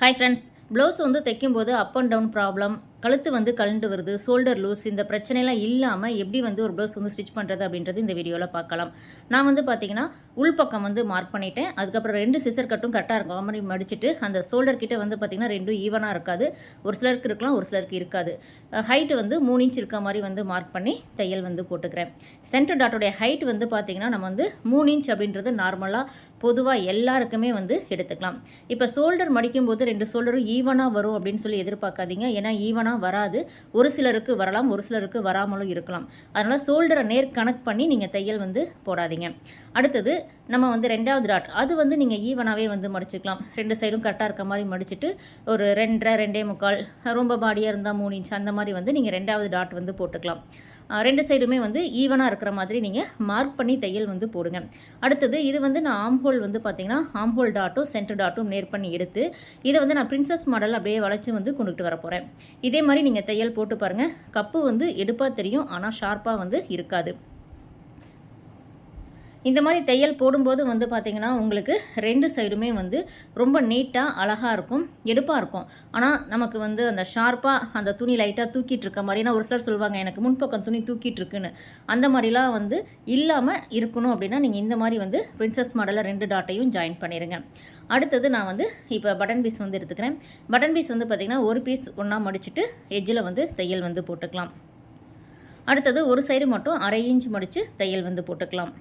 Hi friends blouse வந்து தைக்கும்போது up and down problem கழுத்து வந்து கழண்டு வருது ஷோல்டர் லூஸ் இந்த பிரச்சனைலாம் இல்லாமல் எப்படி வந்து ஒரு ப்ளவுஸ் வந்து ஸ்டிச் பண்ணுறது அப்படின்றது இந்த வீடியோவில் பார்க்கலாம். நான் வந்து பார்த்தீங்கன்னா உள்பக்கம் வந்து மார்க் பண்ணிட்டேன். அதுக்கப்புறம் ரெண்டு சிசர் கட்டும் கரெக்டாக இருக்கும். மாதிரி மடிச்சுட்டு அந்த ஷோல்டர் கிட்ட வந்து பார்த்திங்கன்னா ரெண்டும் ஈவனாக இருக்காது. ஒரு சிலருக்கு இருக்கலாம் ஒரு சிலருக்கு இருக்காது. ஹைட்டு வந்து மூணு இன்ச் இருக்க மாதிரி வந்து மார்க் பண்ணி தையல் வந்து போட்டுக்கிறேன். சென்டர் டாட்டோடைய ஹைட் வந்து பார்த்திங்கன்னா நம்ம வந்து மூணு இன்ச் அப்படின்றது நார்மலாக பொதுவாக எல்லாருக்குமே வந்து எடுத்துக்கலாம். இப்போ ஷோல்டர் மடிக்கும்போது ரெண்டு ஷோல்டரும் ஈவனாக வரும் அப்படின்னு சொல்லி எதிர்பார்க்காதீங்க. ஏன்னா ஈவனாக வராது. ஒரு சிலருக்கு வரலாம் ஒரு சிலருக்கு வராமலும் இருக்கலாம். அதனால் ஷோல்டரை நேர் கனெக்ட் பண்ணி நீங்கள் தையல் வந்து போடாதீங்க. அடுத்தது நம்ம வந்து ரெண்டாவது டாட் அது வந்து நீங்கள் ஈவனாகவே வந்து மடிச்சுக்கலாம். ரெண்டு சைடும் கரெக்டாக இருக்க மாதிரி மடிச்சுட்டு ஒரு ரெண்டரை ரெண்டே முக்கால் ரொம்ப பாடியாக இருந்தால் மூணு இன்ச் அந்த மாதிரி வந்து நீங்கள் ரெண்டாவது டாட் வந்து போட்டுக்கலாம். ரெண்டு சைடுமே வந்து ஈவனாக இருக்கிற மாதிரி நீங்கள் மார்க் பண்ணி தையல் வந்து போடுங்க. அடுத்தது இது வந்து நான் ஆம்ஹோல் வந்து பார்த்தீங்கன்னா ஆம்ஹோல் டாட்டும் சென்டர் டாட்டும் நேர் பண்ணி எடுத்து இதை வந்து நான் பிரின்சஸ் மாடல் அப்படியே வளைச்சி வந்து கொண்டுகிட்டு வர போகிறேன் இதே மாதிரி நீங்கள் தையல் போட்டு பாருங்கள் கப்பு வந்து எடுப்பாக தெரியும் ஆனால் ஷார்ப்பாக வந்து இருக்காது. இந்த மாதிரி தையல் போடும்போது வந்து பார்த்திங்கன்னா உங்களுக்கு ரெண்டு சைடுமே வந்து ரொம்ப நீட்டாக அழகாக இருக்கும் எடுப்பாக இருக்கும். ஆனால் நமக்கு வந்து அந்த ஷார்ப்பாக அந்த துணி லைட்டாக தூக்கிட்டு இருக்க மாதிரி ஏன்னா ஒரு சிலர் சொல்லுவாங்க எனக்கு முன்பக்கம் துணி தூக்கிட்டு இருக்குன்னு. அந்த மாதிரிலாம் வந்து இல்லாமல் இருக்கணும் அப்படின்னா நீங்கள் இந்த மாதிரி வந்து பிரின்சஸ் மாடலில் ரெண்டு டாட்டையும் ஜாயின் பண்ணிடுங்க அடுத்தது நான் வந்து இப்போ பட்டன் பீஸ் வந்து எடுத்துக்கிறேன். பட்டன் பீஸ் வந்து பார்த்திங்கன்னா ஒரு பீஸ் ஒன்றா மடிச்சுட்டு எஜ்ஜில் வந்து தையல் வந்து போட்டுக்கலாம். அடுத்தது ஒரு சைடு மட்டும் அரை இன்ச் மடித்து தையல் வந்து போட்டுக்கலாம்.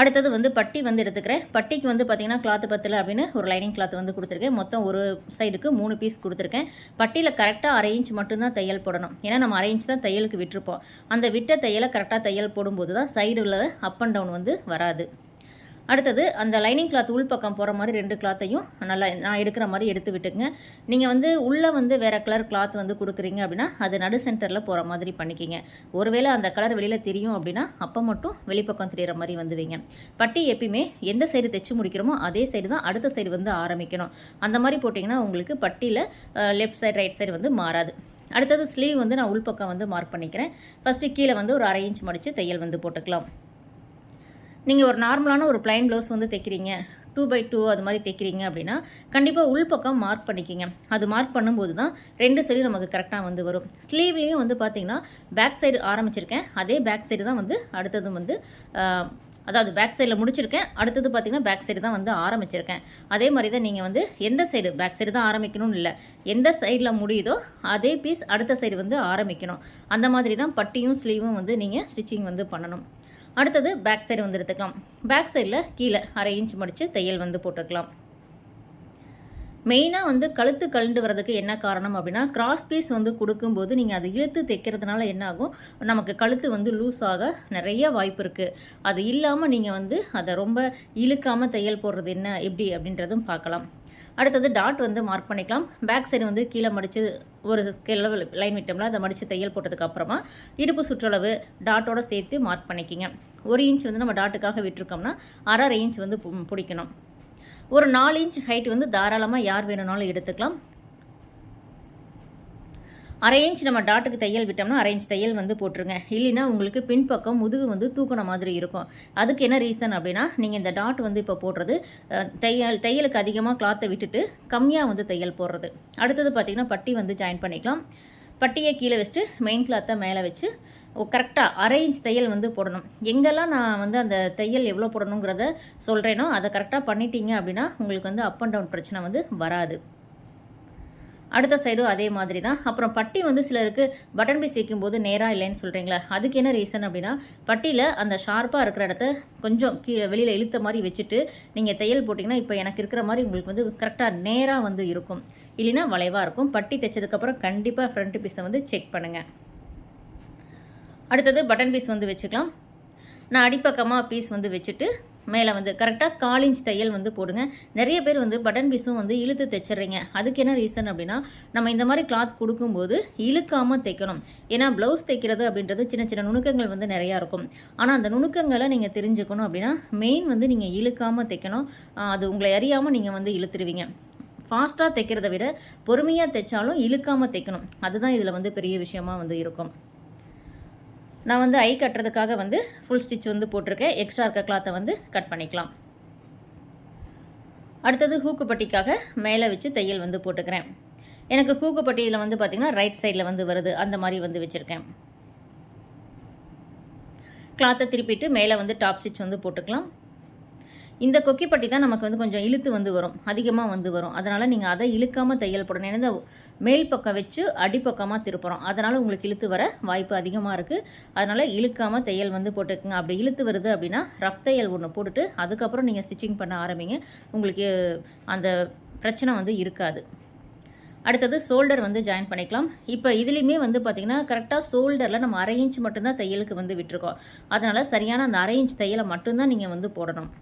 அடுத்தது வந்து பட்டி வந்து எடுத்துக்கிறேன். பட்டிக்கு வந்து பார்த்தீங்கன்னா கிளாத்து பத்தில் அப்படின்னு ஒரு லைனிங் கிளாத் வந்து கொடுத்துருக்கேன். மொத்தம் ஒரு சைடுக்கு மூணு பீஸ் கொடுத்துருக்கேன். பட்டியில் கரெக்டாக அரை இன்ச் மட்டும்தான் தையல் போடணும். ஏன்னா நம்ம அரை இன்ச் தான் தையலுக்கு விட்டுருப்போம். அந்த விட்ட தையலை கரெக்டாக தையல் போடும்போது தான் சைடில் அப் அண்ட் டவுன் வந்து வராது. அடுத்தது அந்த லைனிங் கிளாத் உள் பக்கம் போகிற மாதிரி ரெண்டு கிளாத்தையும் நல்லா நான் எடுக்கிற மாதிரி எடுத்து விட்டுக்குங்க. நீங்கள் வந்து உள்ளே வந்து வேறு கலர் கிளாத் வந்து கொடுக்குறீங்க அப்படின்னா அது நடு சென்டரில் போகிற மாதிரி பண்ணிக்கிங்க. ஒருவேளை அந்த கலர் வெளியில் தெரியும் அப்படின்னா அப்போ மட்டும் வெளிப்பக்கம் தெரிகிற மாதிரி வந்து வைங்க. பட்டி எப்பயுமே எந்த சைடு தைச்சு முடிக்கிறோமோ அதே சைடு தான் அடுத்த சைடு வந்து ஆரம்பிக்கணும். அந்த மாதிரி போட்டிங்கன்னா உங்களுக்கு பட்டியில் லெஃப்ட் சைடு ரைட் சைடு வந்து மாறாது. அடுத்தது ஸ்லீவ் வந்து நான் உள்பக்கம் வந்து மார்க் பண்ணிக்கிறேன். ஃபஸ்ட்டு கீழே வந்து ஒரு அரை இன்ச் மடித்து தையல் வந்து போட்டுக்கலாம். நீங்கள் ஒரு நார்மலான ஒரு ப்ளைன் ப்ளவுஸ் வந்து தைக்கிறீங்க. டூ பை டூ அது மாதிரி தைக்கிறீங்க அப்படின்னா கண்டிப்பாக உள்பக்கம் மார்க் பண்ணிக்கிங்க. அது மார்க் பண்ணும்போது தான் ரெண்டு சைடு நமக்கு கரெக்டாக வந்து வரும். ஸ்லீவ்லேயும் வந்து பார்த்தீங்கன்னா பேக் சைடு ஆரம்பிச்சிருக்கேன். அதே பேக் சைடு தான் வந்து அடுத்ததும் வந்து அதாவது பேக் சைடில் முடிச்சிருக்கேன். அடுத்தது பார்த்திங்கன்னா பேக் சைடு தான் வந்து ஆரம்பிச்சிருக்கேன். அதே மாதிரி தான் நீங்கள் வந்து எந்த சைடு பேக் சைடு தான் ஆரம்பிக்கணும்னு இல்லை. எந்த சைடில் முடியுதோ அதே பீஸ் அடுத்த சைடு வந்து ஆரம்பிக்கணும். அந்த மாதிரி தான் பட்டியும் ஸ்லீவும் வந்து நீங்கள் ஸ்டிச்சிங் வந்து பண்ணணும். அடுத்தது பேக் சைடு வந்து எடுத்துக்கலாம் பேக் சைடில் கீழே அரை இன்ச் மடித்து தையல் வந்து போட்டுக்கலாம். மெயினாக வந்து கழுத்து கழுண்டு வரதுக்கு என்ன காரணம் அப்படின்னா கிராஸ் பீஸ் வந்து கொடுக்கும்போது நீங்கள் அதை இழுத்து தைக்கிறதுனால என்ன ஆகும்? நமக்கு கழுத்து வந்து லூஸ் ஆக நிறைய வாய்ப்பு இருக்குது அது இல்லாமல் நீங்கள் வந்து அதை ரொம்ப இழுக்காமல் தையல் போடுறது என்ன எப்படி அப்படின்றதும் பார்க்கலாம். அடுத்தது டாட் வந்து மார்க் பண்ணிக்கலாம். பேக் சைடு வந்து கீழே மடித்து ஒரு ஸ்கெல்ல லைன் விட்டோம்ல அதை மடித்து தையல் போட்டதுக்கு அப்புறமா இடுப்பு சுற்றளவு டாட்டோட சேர்த்து மார்க் பண்ணிக்கிங்க. ஒரு இன்ச் வந்து நம்ம டாட்டுக்காக விட்டுருக்கோம்னா அரை இன்ச் வந்து பிடிக்கணும். ஒரு நாலு இன்ச் ஹைட் வந்து தாராளமாக யார் வேணும்னாலும் எடுத்துக்கலாம். அரை இன்ச் நம்ம டாட்டுக்கு தையல் விட்டோம்னா அரை இன்ச் தையல் வந்து போட்டுருங்க. இல்லைன்னா உங்களுக்கு பின்பக்கம் முதுகு வந்து தூக்கின மாதிரி இருக்கும். அதுக்கு என்ன ரீசன் அப்படின்னா நீங்கள் இந்த டாட் வந்து இப்போ போடுறது தையல் தையலுக்கு அதிகமாக கிளாத்தை விட்டுட்டு கம்மியாக வந்து தையல் போடுறது. அடுத்தது பார்த்திங்கன்னா பட்டி வந்து ஜாயின் பண்ணிக்கலாம். பட்டியை கீழே வச்சுட்டு மெயின் கிளாத்தை மேலே வச்சு கரெக்டாக அரை இன்ச் தையல் வந்து போடணும். எங்கெல்லாம் நான் வந்து அந்த தையல் எவ்வளோ போடணுங்கிறத சொல்கிறேனோ அதை கரெக்டாக பண்ணிட்டீங்க அப்படின்னா உங்களுக்கு வந்து அப் அண்ட் டவுன் பிரச்சனை வந்து வராது. அடுத்த சைடும் அதே மாதிரி தான் அப்புறம் பட்டி வந்து சிலருக்கு பட்டன் பீஸ் வைக்கும்போது நேராக இல்லைன்னு சொல்கிறீங்களா அதுக்கு என்ன ரீசன் அப்படின்னா பட்டியில் அந்த ஷார்ப்பாக இருக்கிற இடத்த கொஞ்சம் கீழே வெளியில் இழுத்த மாதிரி வச்சுட்டு நீங்கள் தையல் போட்டிங்கன்னா இப்போ எனக்கு இருக்கிற மாதிரி உங்களுக்கு வந்து கரெக்டாக நேராக வந்து இருக்கும். இல்லைன்னா வளைவாக இருக்கும். பட்டி தைச்சதுக்கப்புறம் கண்டிப்பாக ஃப்ரண்ட் பீஸை வந்து செக் பண்ணுங்கள் அடுத்தது பட்டன் பீஸ் வந்து வச்சுக்கலாம். நான் அடிப்பக்கமாக பீஸ் வந்து வச்சுட்டு மேலே வந்து கரெக்டாக கால் இன்ச் தையல் வந்து போடுங்க. நிறைய பேர் வந்து பட்டன் பீஸும் வந்து இழுத்து தைச்சிடுறீங்க. அதுக்கு என்ன ரீசன் அப்படின்னா நம்ம இந்த மாதிரி கிளாத் கொடுக்கும்போது இழுக்காமல் தைக்கணும். ஏன்னா ப்ளவுஸ் தைக்கிறது அப்படின்றது சின்ன சின்ன நுணுக்கங்கள் வந்து நிறையா இருக்கும். ஆனால் அந்த நுணுக்கங்களை நீங்கள் தெரிஞ்சுக்கணும் அப்படின்னா மெயின் வந்து நீங்கள் இழுக்காமல் தைக்கணும். அது உங்களை அறியாமல் நீங்கள் வந்து இழுத்துருவீங்க. ஃபாஸ்ட்டாக தைக்கிறத விட பொறுமையாக தைச்சாலும் இழுக்காமல் தைக்கணும். அதுதான் இதில் வந்து பெரிய விஷயமா வந்து இருக்கும். நான் வந்து ஐ கட்டுறதுக்காக வந்து ஃபுல் ஸ்டிச் வந்து போட்டிருக்கேன். எக்ஸ்ட்ரா இருக்க கிளாத்தை வந்து கட் பண்ணிக்கலாம். அடுத்தது ஹூக்குப்பட்டிக்காக மேலே வச்சு தையல் வந்து போட்டுக்கிறேன். எனக்கு ஹூக்குப்பட்டியில் வந்து பார்த்திங்கன்னா ரைட் சைடில் வந்து வருது. அந்த மாதிரி வந்து வச்சுருக்கேன். கிளாத்தை திருப்பிட்டு மேலே வந்து டாப் ஸ்டிச் வந்து போட்டுக்கலாம். இந்த கொக்கிப்பட்டி தான் நமக்கு வந்து கொஞ்சம் இழுத்து வந்து வரும் அதிகமாக வந்து வரும். அதனால் நீங்கள் அதை இழுக்காமல் தையல் போடணும். ஏன்னா மேல் பக்கம் வச்சு அடிப்பக்கமாக திருப்புறோம். அதனால் உங்களுக்கு இழுத்து வர வாய்ப்பு அதிகமாக இருக்குது அதனால் இழுக்காமல் தையல் வந்து போட்டுக்குங்க. அப்படி இழுத்து வருது அப்படின்னா ரஃப் தையல் ஒன்று போட்டுட்டு அதுக்கப்புறம் நீங்கள் ஸ்டிச்சிங் பண்ண ஆரம்பிங்க. உங்களுக்கு அந்த பிரச்சனை வந்து இருக்காது. அடுத்தது ஷோல்டர் வந்து ஜாயின் பண்ணிக்கலாம். இப்போ இதுலேயுமே வந்து பார்த்திங்கன்னா கரெக்டாக ஷோல்டரில் நம்ம அரை இன்ச் மட்டும்தான் தையலுக்கு வந்து விட்டுருக்கோம். அதனால் சரியான அந்த அரை இன்ச் தையலை மட்டும்தான் நீங்கள் வந்து போடணும்.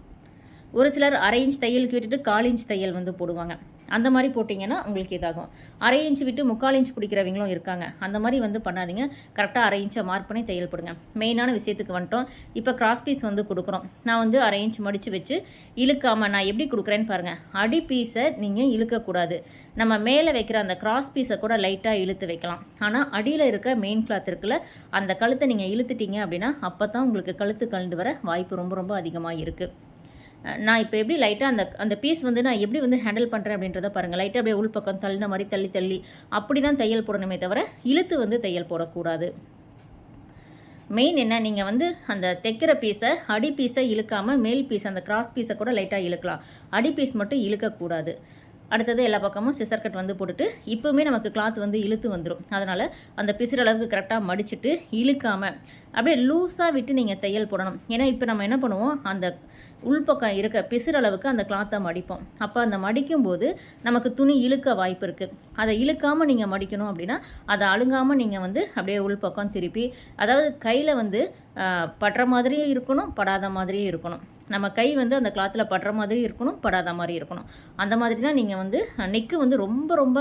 ஒரு சிலர் அரை இன்ச் தையல் விட்டுட்டு கால் இன்ச் தையல் வந்து போடுவாங்க. அந்த மாதிரி போட்டிங்கன்னா உங்களுக்கு இதாகும். அரை இன்ச் விட்டு முக்கால் இன்ச் பிடிக்கிறவங்களும் இருக்காங்க. அந்த மாதிரி வந்து பண்ணாதீங்க. கரெக்டாக அரை இன்ச்சை மார்க் பண்ணி தையல் போடுங்க. மெயினான விஷயத்துக்கு வந்துட்டோம். இப்போ கிராஸ் பீஸ் வந்து கொடுக்குறோம். நான் வந்து அரை இன்ச் மடித்து வச்சு இழுக்காமல் நான் எப்படி கொடுக்குறேன்னு பாருங்கள் அடி பீஸை நீங்கள் இழுக்கக்கூடாது. நம்ம மேலே வைக்கிற அந்த கிராஸ் பீஸை கூட லைட்டாக இழுத்து வைக்கலாம். ஆனால் அடியில் இருக்க மெயின் கிளாத் இருக்குல்ல அந்த கழுத்தை நீங்கள் இழுத்துட்டீங்க அப்படின்னா அப்போ தான் உங்களுக்கு கழுத்து கழுண்டு வர வாய்ப்பு ரொம்ப ரொம்ப அதிகமாக இருக்குது நான் இப்போ எப்படி லைட்டாக அந்த அந்த பீஸ் வந்து நான் எப்படி வந்து ஹேண்டில் பண்ணுறேன் அப்படின்றத பாருங்கள் லைட்டாக அப்படியே உள்பக்கம் தள்ளின மாதிரி தள்ளி தள்ளி. அப்படி தான் தையல் போடணுமே தவிர இழுத்து வந்து தையல் போடக்கூடாது. மெயின் என்ன நீங்கள் வந்து அந்த தைக்கிற பீஸை அடி பீஸை இழுக்காமல் மேல் பீஸ் அந்த கிராஸ் பீஸை கூட லைட்டாக இழுக்கலாம். அடி பீஸ் மட்டும் இழுக்கக்கூடாது. அடுத்தது எல்லா பக்கமும் சிசர் கட் வந்து போட்டுட்டு இப்போவுமே நமக்கு கிளாத் வந்து இழுத்து வந்துடும் அதனால் அந்த பிசுற அளவுக்கு கரெக்டாக மடிச்சுட்டு இழுக்காமல் அப்படியே லூஸாக விட்டு நீங்கள் தையல் போடணும். ஏன்னா இப்போ நம்ம என்ன பண்ணுவோம்? அந்த உள்பக்கம் இருக்க பிசுற அளவுக்கு அந்த கிளாத்தை மடிப்போம். அப்போ அந்த மடிக்கும் போது நமக்கு துணி இழுக்க வாய்ப்பு இருக்குது அதை இழுக்காமல் நீங்கள் மடிக்கணும் அப்படின்னா அதை அழுங்காமல் நீங்கள் வந்து அப்படியே உள்பக்கம் திருப்பி அதாவது கையில் வந்து படுற மாதிரியும் இருக்கணும் படாத மாதிரியும் இருக்கணும். நம்ம கை வந்து அந்த கிளாத்தில் படுற மாதிரி இருக்கணும் படாத மாதிரி இருக்கணும். அந்த மாதிரி தான் நீங்கள் வந்து நெக்கு வந்து ரொம்ப ரொம்ப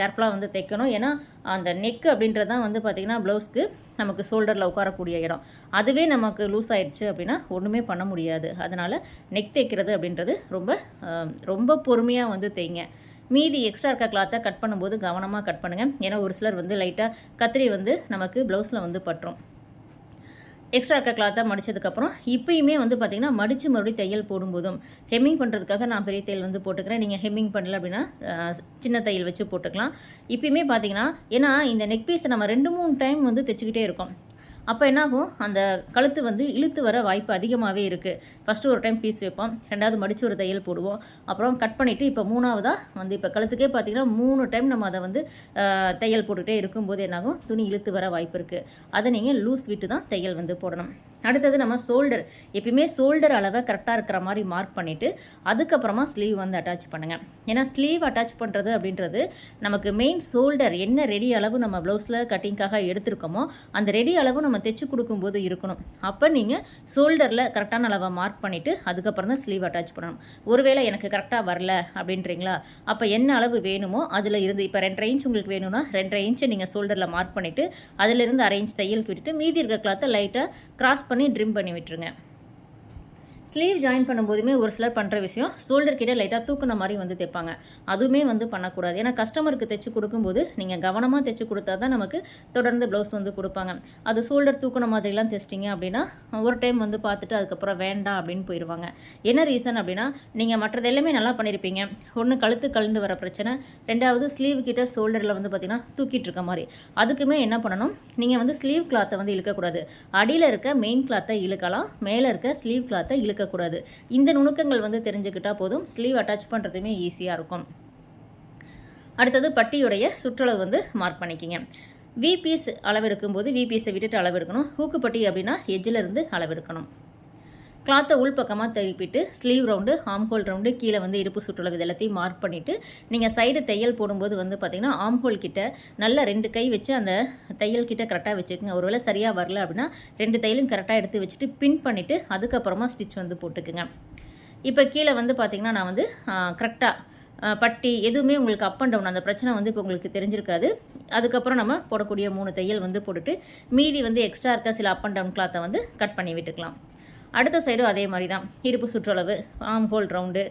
கேர்ஃபுல்லாக வந்து தைக்கணும். ஏன்னா அந்த நெக்கு அப்படின்றது தான் வந்து பார்த்திங்கன்னா ப்ளவுஸ்க்கு நமக்கு ஷோல்டரில் உட்காரக்கூடிய இடம். அதுவே நமக்கு லூஸ் ஆயிடுச்சு அப்படின்னா ஒன்றுமே பண்ண முடியாது. அதனால் நெக் தைக்கிறது அப்படின்றது ரொம்ப ரொம்ப பொறுமையாக வந்து தைங்க மீதி எக்ஸ்ட்ரா இருக்க கிளாத்தை கட் பண்ணும்போது கவனமாக கட் பண்ணுங்கள் ஏன்னா ஒரு சிலர் வந்து லைட்டாக கத்திரி வந்து நமக்கு ப்ளவுஸில் வந்து பட்டுரும். எக்ஸ்ட்ரா இருக்க கிளாத்தை மடித்ததுக்கப்புறம் இப்போயுமே வந்து பார்த்திங்கன்னா மடித்து மறுபடியும் தையல் போடும்போதும் ஹெம்மிங் பண்ணுறதுக்காக நான் பெரிய தையல் வந்து போட்டுக்கிறேன். நீங்கள் ஹெம்மிங் பண்ணல அப்படின்னா சின்ன தையல் வச்சு போட்டுக்கலாம். இப்போயுமே பார்த்தீங்கன்னா ஏன்னா இந்த நெக் பீஸை நம்ம ரெண்டு மூணு டைம் வந்து தைச்சிக்கிட்டே இருக்கோம். அப்போ என்னாகும்? அந்த கழுத்து வந்து இழுத்து வர வாய்ப்பு அதிகமாகவே இருக்குது ஃபஸ்ட்டு ஒரு டைம் பீஸ் வைப்போம். ரெண்டாவது மடித்து ஒரு தையல் போடுவோம். அப்புறம் கட் பண்ணிவிட்டு இப்போ மூணாவதாக வந்து இப்போ கழுத்துக்கே பார்த்திங்கன்னா மூணு டைம் நம்ம அதை வந்து தையல் போட்டுகிட்டே இருக்கும்போது என்னாகும்? துணி இழுத்து வர வாய்ப்பு இருக்குது அதை நீங்கள் லூஸ் விட்டு தான் தையல் வந்து போடணும். அடுத்தது நம்ம ஷோல்டர் எப்பயுமே ஷோல்டர் அளவை கரெக்டாக இருக்கிற மாதிரி மார்க் பண்ணிவிட்டு அதுக்கப்புறமா ஸ்லீவ் வந்து அட்டாச் பண்ணுங்கள் ஏன்னா ஸ்லீவ் அட்டாச் பண்ணுறது அப்படின்றது நமக்கு மெயின் ஷோல்டர் என்ன ரெடி அளவு நம்ம ப்ளவுஸில் கட்டிங்காக எடுத்திருக்கோமோ அந்த ரெடி அளவு நம்ம தைச்சு கொடுக்கும்போது இருக்கணும். அப்போ நீங்கள் ஷோல்டரில் கரெக்டான அளவை மார்க் பண்ணிவிட்டு அதுக்கப்புறம் தான் ஸ்லீவ் அட்டாச் பண்ணணும். ஒருவேளை எனக்கு கரெக்டாக வரல அப்படின்றீங்களா? அப்போ என்ன அளவு வேணுமோ அதில் இருந்து இப்போ ரெண்டரை இன்ச் உங்களுக்கு வேணும்னா ரெண்டரை இன்ச்சை நீங்கள் ஷோல்டரில் மார்க் பண்ணிவிட்டு அதிலிருந்து அரை இன்ச் தையலுக்கு விட்டுட்டு மீதி இருக்க கிளாத்தை லைட்டாக கிராஸ் பண்ணி ட்ரிம் பண்ணி விட்டுருங்க. ஸ்லீவ் ஜாயின் பண்ணும்போதுமே ஒரு சிலர் பண்ணுற விஷயம் ஷோல்டர் கிட்டே லைட்டாக தூக்குன மாதிரி வந்து தைப்பாங்க. அதுவுமே வந்து பண்ணக்கூடாது. ஏன்னா கஸ்டமருக்கு தைச்சு கொடுக்கும்போது நீங்கள் கவனமாக தைச்சு கொடுத்தா தான் நமக்கு தொடர்ந்து ப்ளவுஸ் வந்து கொடுப்பாங்க. அது ஷோல்டர் தூக்குன மாதிரிலாம் தைச்சிட்டிங்க அப்படின்னா ஒரு டைம் வந்து பார்த்துட்டு அதுக்கப்புறம் வேண்டாம் அப்படின்னு போயிடுவாங்க என்ன ரீசன் அப்படின்னா நீங்கள் மற்றது எல்லாமே நல்லா பண்ணியிருப்பீங்க ஒன்று கழுத்து கழுந்து வர பிரச்சனை ரெண்டாவது ஸ்லீவ் கிட்ட ஷோல்டரில் வந்து பார்த்திங்கன்னா தூக்கிட்டு இருக்க மாதிரி. அதுக்குமே என்ன பண்ணணும்? நீங்கள் வந்து ஸ்லீவ் கிளாத்தை வந்து இழுக்கக்கூடாது. அடியில் இருக்க மெயின் கிளாத்தை இழுக்கலாம் மேலே இருக்க ஸ்லீவ் கிளாத்தை இழுக்க இருக்கக்கூடாது. இந்த நுணுக்கங்கள் வந்து தெரிஞ்சுக்கிட்டால் போதும். ஸ்லீவ் அட்டாச் பண்ணுறதுமே ஈஸியாக இருக்கும். அடுத்தது பட்டியுடைய சுற்றளவு வந்து மார்க் பண்ணிக்கிங்க. விபிஎஸ் அளவெடுக்கும் அளவெடுக்கும்போது விபிஎஸை விட்டுட்டு அளவெடுக்கணும். ஹூக்குப்பட்டி அப்படின்னா எஜ்ஜில் இருந்து அளவெடுக்கணும். கிளாத்தை உள்பக்கமாக திருப்பிட்டு ஸ்லீவ் ரவுண்டு ஆம்ஹோல் ரவுண்டு கீழே வந்து இடுப்பு சுற்றுலா இதெல்லாத்தையும் மார்க் பண்ணிவிட்டு நீங்கள் சைடு தையல் போடும்போது வந்து பார்த்திங்கன்னா ஆம்ஹோல் கிட்ட நல்லா ரெண்டு கை வச்சு அந்த தையல் கிட்ட கரெக்டாக வச்சுக்கோங்க. ஒருவேளை சரியாக வரல அப்படின்னா ரெண்டு தையலும் கரெக்டாக எடுத்து வச்சுட்டு பின் பண்ணிவிட்டு அதுக்கப்புறமா ஸ்டிச் வந்து போட்டுக்குங்க. இப்போ கீழே வந்து பார்த்திங்கன்னா நான் வந்து கரெக்டாக பட்டி எதுவுமே உங்களுக்கு அப் அண்ட் டவுன் அந்த பிரச்சனை வந்து இப்போ உங்களுக்கு தெரிஞ்சிருக்காது. அதுக்கப்புறம் நம்ம போடக்கூடிய மூணு தையல் வந்து போட்டுட்டு மீதி வந்து எக்ஸ்ட்ரா இருக்க சில அப் அண்ட் டவுன் கிளாத்தை வந்து கட் பண்ணி விட்டுக்கலாம். அடுத்த சைடும் அதே மாதிரி தான். இருப்பு சுற்றளவு ஆம் ஹோல் ரவுண்டு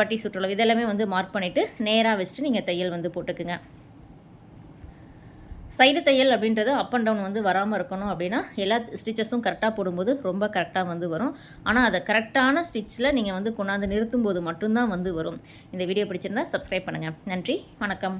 பட்டி சுற்றளவு இதெல்லாமே வந்து மார்க் பண்ணிவிட்டு நேராக வச்சுட்டு நீங்கள் தையல் வந்து போட்டுக்குங்க. சைடு தையல் அப்படின்றது அப் அண்ட் டவுன் வந்து வராமல் இருக்கணும் அப்படின்னா எல்லா ஸ்டிச்சஸும் கரெக்டாக போடும்போது ரொம்ப கரெக்டாக வந்து வரும். ஆனால் அதை கரெக்டான ஸ்டிச்சில் நீங்கள் வந்து கொண்டாந்து நிறுத்தும் போது மட்டும்தான் வந்து வரும். இந்த வீடியோ பிடிச்சிருந்தா சப்ஸ்கிரைப் பண்ணுங்கள் நன்றி வணக்கம்.